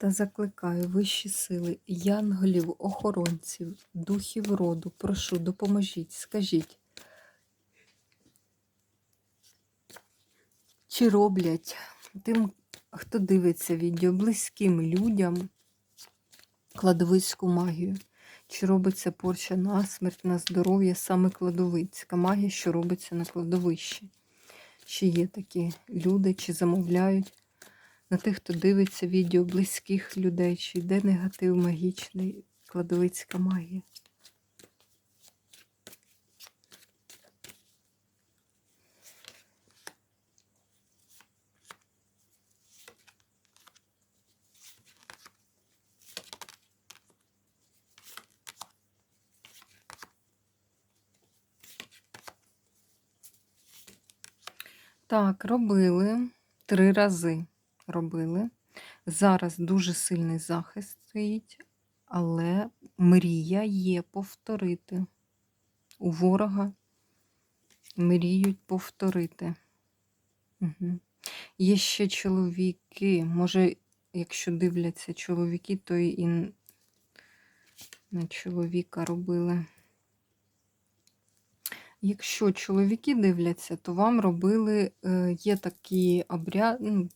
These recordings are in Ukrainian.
та закликаю вищі сили, янголів, охоронців, духів роду. Прошу, допоможіть, скажіть. Чи роблять тим, хто дивиться відео, близьким людям кладовицьку магію? Чи робиться порча на смерть, на здоров'я, саме кладовицька магія, що робиться на кладовищі? Чи є такі люди, чи замовляють? На тих, хто дивиться відео близьких людей, чи йде негатив магічний, кладовицька магія. Так, робили три рази робили. Зараз дуже сильний захист стоїть, але мрія є повторити. У ворога мріють повторити. Угу. Є ще чоловіки, може, якщо дивляться чоловіки, то і на чоловіка робили. Якщо чоловіки дивляться, то вам робили, е, є такі обряд, ну,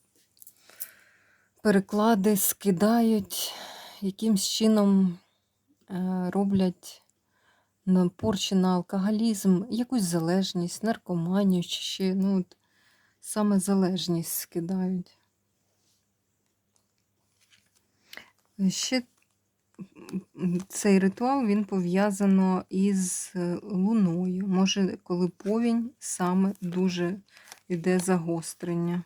переклади скидають, якимсь чином е, роблять порчі на алкоголізм, якусь залежність, наркоманію чи ще ну, от, саме залежність скидають. Ще цей ритуал він пов'язано із е, луною. Може, коли повінь саме дуже йде загострення.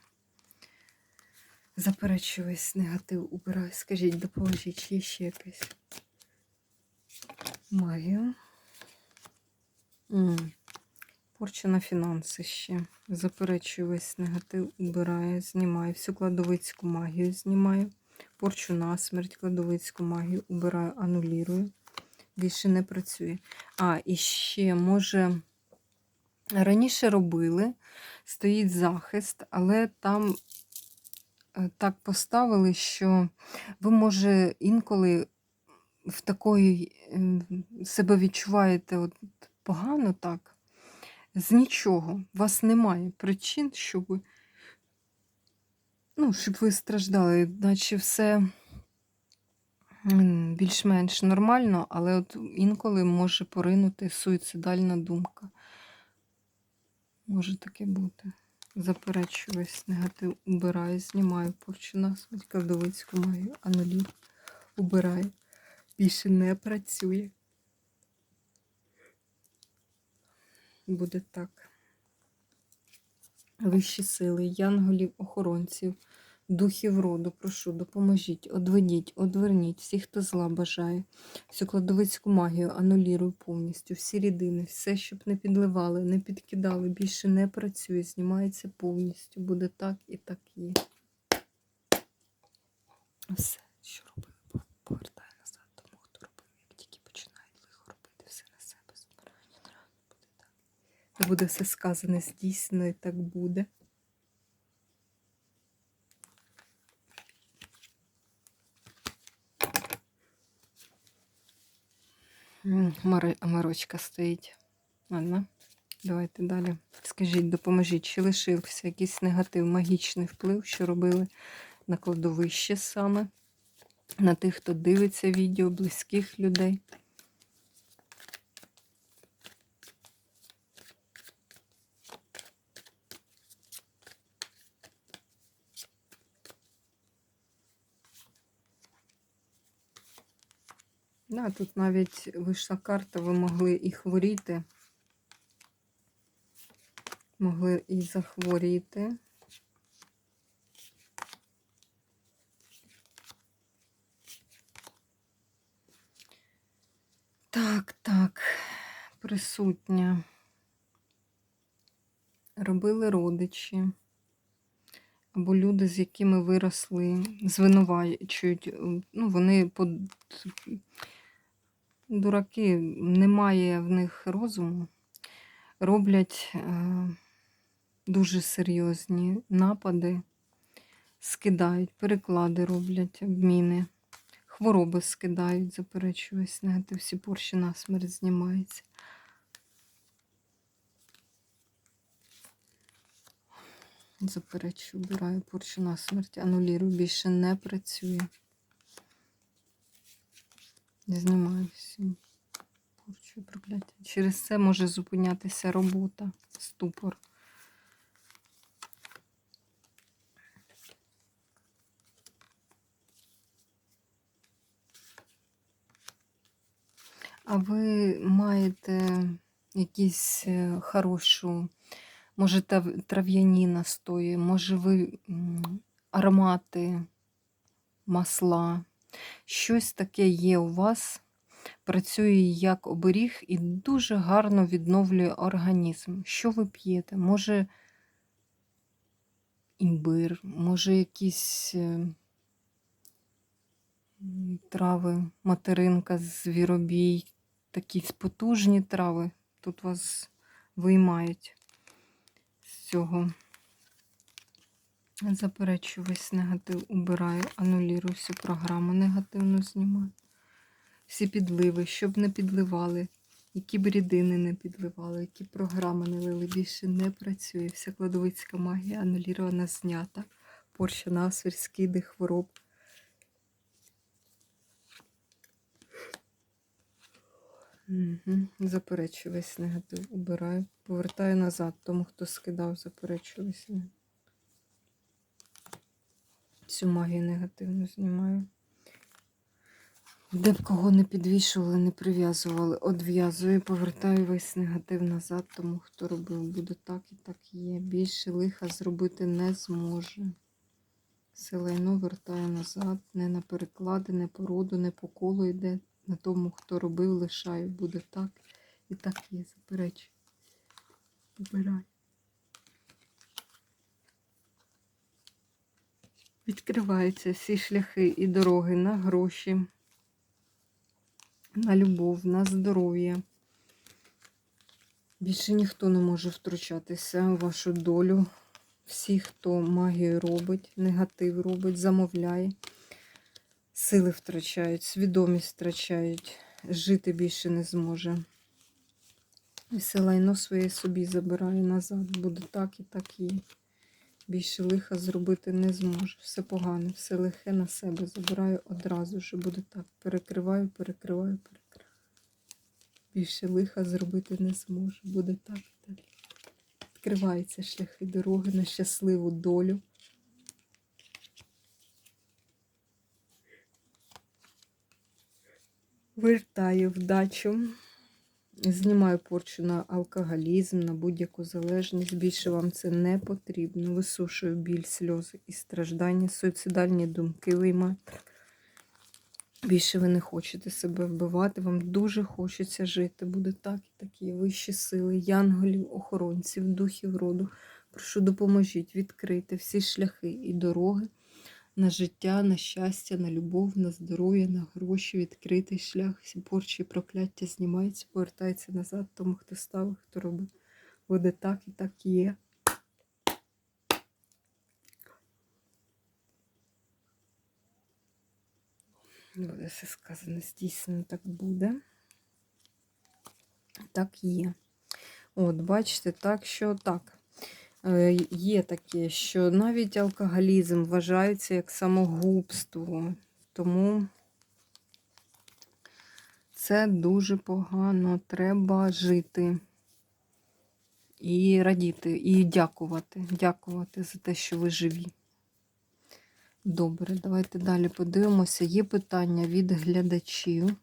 Заперечую весь негатив убираю. Скажіть, допоможіть, чи є ще якась магія. Порча на фінанси ще. Заперечую весь негатив, убираю, знімаю. Всю кладовицьку магію знімаю. Порчу на смерть, кладовицьку магію убираю, анулірую. Більше не працює. А, і ще, може, раніше робили, стоїть захист, але там так поставили, що ви, може, інколи в такої себе відчуваєте от погано так, з нічого. У вас немає причин, щоб ну, щоб ви страждали, наче все більш-менш нормально, але от інколи може поринути суїцидальна думка. Може таке бути. Заперечую весь негатив, убираю, знімаю порчу насмерть, кладовицьку маю, анулір, убираю. Більше не працює. Буде так. Вищі сили, янголів, охоронців духів роду, прошу, допоможіть, одведіть, одверніть всіх, хто зла бажає, всю кладовицьку магію анулірую повністю, всі рідини, все, щоб не підливали, не підкидали, більше не працює, знімається повністю. Буде так і так є. Все, що робили, повертаю назад, тому хто робив, як тільки починають лихо робити все на себе, збирання буде так. Буде все сказане, здійснено і так буде. Марочка стоїть. Ладно, давайте далі. Скажіть, допоможіть, чи лишився якийсь негатив, магічний вплив, що робили на кладовище саме, на тих, хто дивиться відео, близьких людей. Да, Тут навіть вийшла карта, ви могли і хворіти, могли і захворіти. Так, так. присутня. Робили родичі. Або люди, з якими виросли, звинувачують. Ну, вони по... дураки, немає в них розуму. Роблять е, дуже серйозні напади, скидають, переклади роблять, обміни, хвороби скидають, заперечуюсь, негатив, всі порші на смерть знімається. Заперечую, обираю порчу на смерть, анулірую, більше не працює. Знімаю всі порчу прокляття. Через це може зупинятися робота, ступор. А ви маєте якісь е, хорошу, може, трав'яні настої, може ви аромати, масла, щось таке є у вас, працює як оберіг і дуже гарно відновлює організм. Що ви п'єте? Може імбир, може якісь е, трави, материнка, звіробій, такі потужні трави. Тут вас виймають з цього. Заперечую весь негатив, убираю, анулірую всю програму, негативно знімаю. Всі підливи, щоб не підливали, які б рідини не підливали, які програми не лили, більше не працює. Вся кладовицька магія анулірована, знята. Порща насвір, скиди, хвороб. Угу. Заперечую весь негатив, убираю. Повертаю назад тому, хто скидав, заперечую весь негатив. Всю магію негативну знімаю. Де б кого не підвішували, не прив'язували, одв'язую, повертаю весь негатив назад, тому хто робив, буде так і так є. Більше лиха зробити не зможе. Все лайно вертаю назад, не на переклади, не по роду, не по колу йде. На тому, хто робив, лишаю, буде так і так є. Заперечую. Обирай. Відкриваються всі шляхи і дороги на гроші, на любов, на здоров'я. Більше ніхто не може втручатися у вашу долю. Всі, хто магію робить, негатив робить, замовляє, сили втрачають, свідомість втрачають, жити більше не зможе. І все лайно своє собі забирає назад. Буде так і так є. Більше лиха зробити не зможу. Все погане, все лихе на себе забираю одразу ж буде так. Перекриваю, перекриваю, перекриваю. Більше лиха зробити не зможу. Буде так і так. Відкриваються шляхи дороги на щасливу долю. Вертаю вдачу. Знімаю порчу на алкоголізм, на будь-яку залежність. Більше вам це не потрібно. Висушую біль, сльози і страждання, суїцидальні думки виймаю. Більше ви не хочете себе вбивати, вам дуже хочеться жити. Буде так і такі вищі сили, янголів, охоронців, духів роду. Прошу, допоможіть відкрити всі шляхи і дороги на життя, на щастя, на любов, на здоров'я, на гроші, відкритий шлях, всі порчі прокляття знімаються, повертається назад, тому хто ставив, хто робив. Буде так і так є. Буде все сказано, здійснено так буде. Так є. От, бачите, так що так. Е, Є таке, що навіть алкоголізм вважається як самогубство. Тому це дуже погано. Треба жити і радіти, і дякувати. Дякувати за те, що ви живі. Добре, давайте далі подивимося. Є питання від глядачів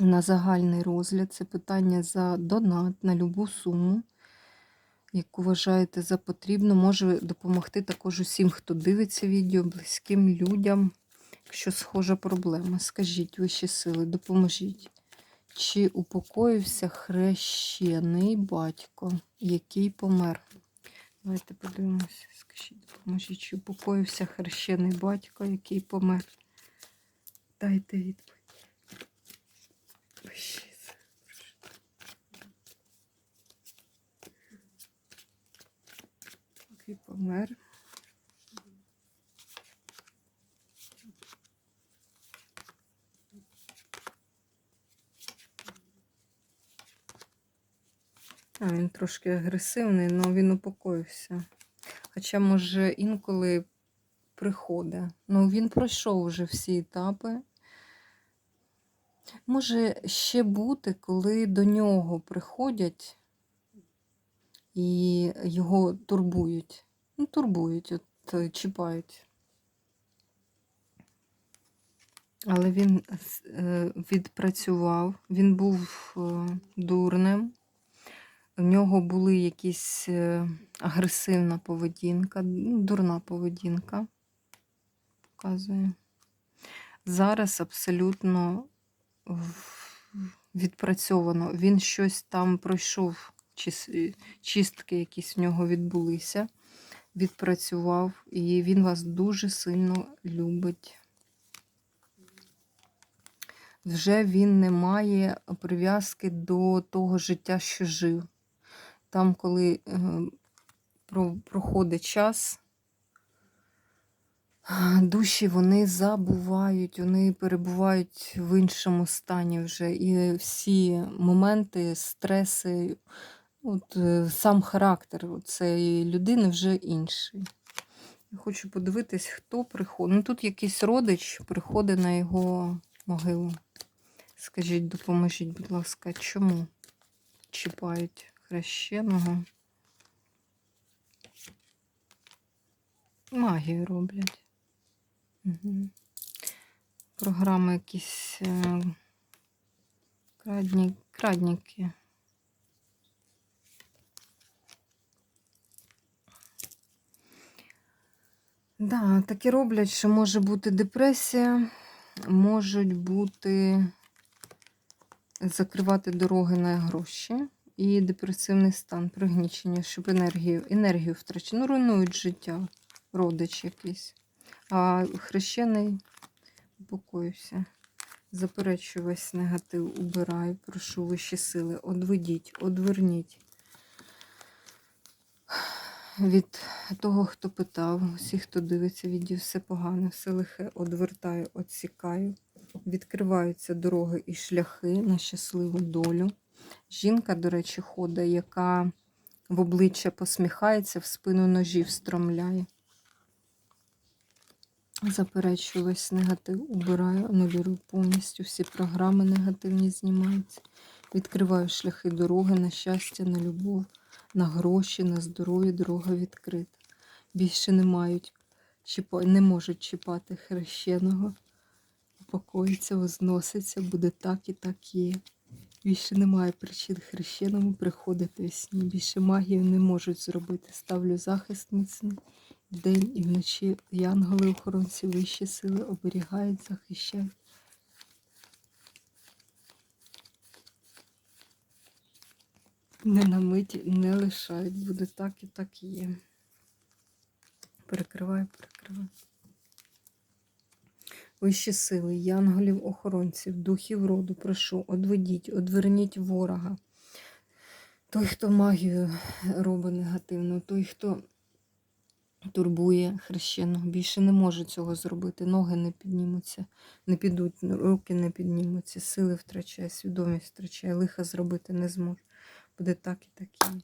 на загальний розгляд. Це питання за донат на любу суму, яку вважаєте за потрібно. Може допомогти також усім, хто дивиться відео, близьким людям, якщо схожа проблема. Скажіть вищі сили, допоможіть. Чи упокоївся хрещений батько, який помер? Давайте подивимося. Скажіть, допоможіть, чи упокоївся хрещений батько, який помер? Дайте відповідь. Який помер. А, він трошки агресивний, але він упокоївся. Хоча, може, інколи приходить. Ну, він пройшов вже всі етапи. Може ще бути, коли до нього приходять і його турбують. Ну, турбують, от е, чіпають. Але він е, відпрацював, він був е, дурним. У нього були якісь агресивна поведінка, ну, дурна поведінка. Показує. Зараз абсолютно відпрацьовано. Він щось там пройшов, чистки якісь в нього відбулися, відпрацював, і він вас дуже сильно любить. Вже він не має прив'язки до того життя, що жив. Там, коли е, проходить час, душі вони забувають, вони перебувають в іншому стані вже. І всі моменти, стреси, от, е, сам характер цієї людини вже інший. Я хочу подивитись, хто приходить. Ну, тут якийсь родич приходить на його могилу. Скажіть, допоможіть, будь ласка, чому чіпають хрещеного? Магію роблять. Угу. Програми якісь е, крадні, крадніки. Да, таке роблять, що може бути депресія, можуть бути закривати дороги на гроші і депресивний стан, пригнічення, щоб енергію, енергію втрачати. Ну, руйнують життя, родич якийсь. А хрещений упокоївся. Заперечую весь негатив, убираю, прошу вищі сили, одведіть, одверніть від того, хто питав, всі, хто дивиться відео, все погане, все лихе, одвертаю, отсікаю. Відкриваються дороги і шляхи на щасливу долю. Жінка, до речі, ходить, яка в обличчя посміхається, в спину ножів стромляє. Заперечую весь негатив, убираю, анулюю повністю. Всі програми негативні знімаються. Відкриваю шляхи дороги на щастя, на любов, на гроші, на здоров'я, дорога відкрита. Більше не мають, не можуть чіпати хрещеного. Упокоїться, возноситься, буде так і так є. Більше немає причин хрещеному приходити в сні. Більше магію не можуть зробити. Ставлю захист міцний. Вдень і вночі янголи, охоронці, вищі сили оберігають, захищають. Не на миті не лишають. Буде так і так і є. Перекриваю, перекриваю. Вищі сили, янголів, охоронців, духів роду, прошу, одведіть, одверніть ворога. Той, хто магію робить негативну, той, хто турбує хрещеного, більше не може цього зробити. Ноги не піднімуться, не підуть, руки не піднімуться, сили втрачає, свідомість втрачає, лиха зробити не зможе. Буде так і так і.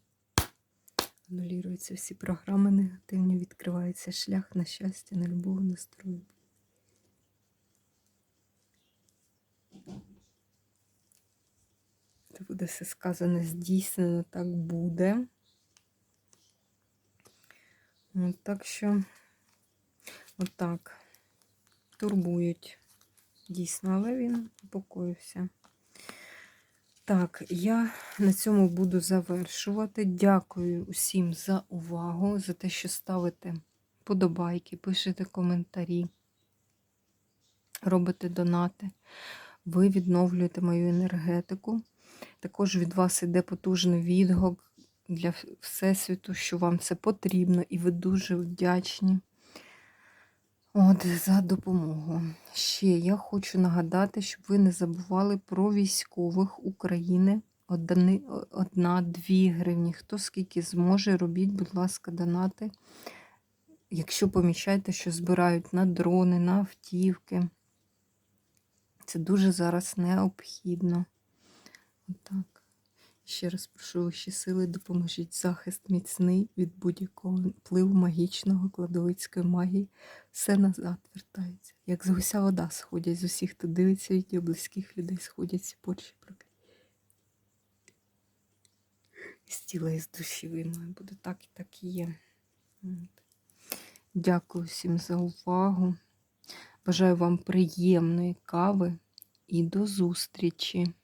Анулюються всі програми негативні, відкривається шлях на щастя, на любов, на здоров'я. Це буде все сказане, здійснено, так буде. От, так що, отак, турбують. Дійсно, але він упокоївся. Так, я на цьому буду завершувати. Дякую усім за увагу, за те, що ставите подобайки, пишете коментарі, робите донати. Ви відновлюєте мою енергетику. Також від вас іде потужний відгук для Всесвіту, що вам це потрібно, і ви дуже вдячні. От, за допомогу. Ще я хочу нагадати, щоб ви не забували про військових України. Одна-дві гривні. Хто скільки зможе, робіть, будь ласка, донати. Якщо помічаєте, що збирають на дрони, на автівки. Це дуже зараз необхідно. Отак. Ще раз прошу вищі сили, допоможіть захист міцний від будь-якого впливу магічного кладовицької магії. Все назад вертається. Як з гуся вода сходять з усіх, хто дивиться відео, близьких людей сходять ці порчі прокляття. Із тіла і з душі виймаю. Буде так і так і є. Дякую всім за увагу. Бажаю вам приємної кави і до зустрічі!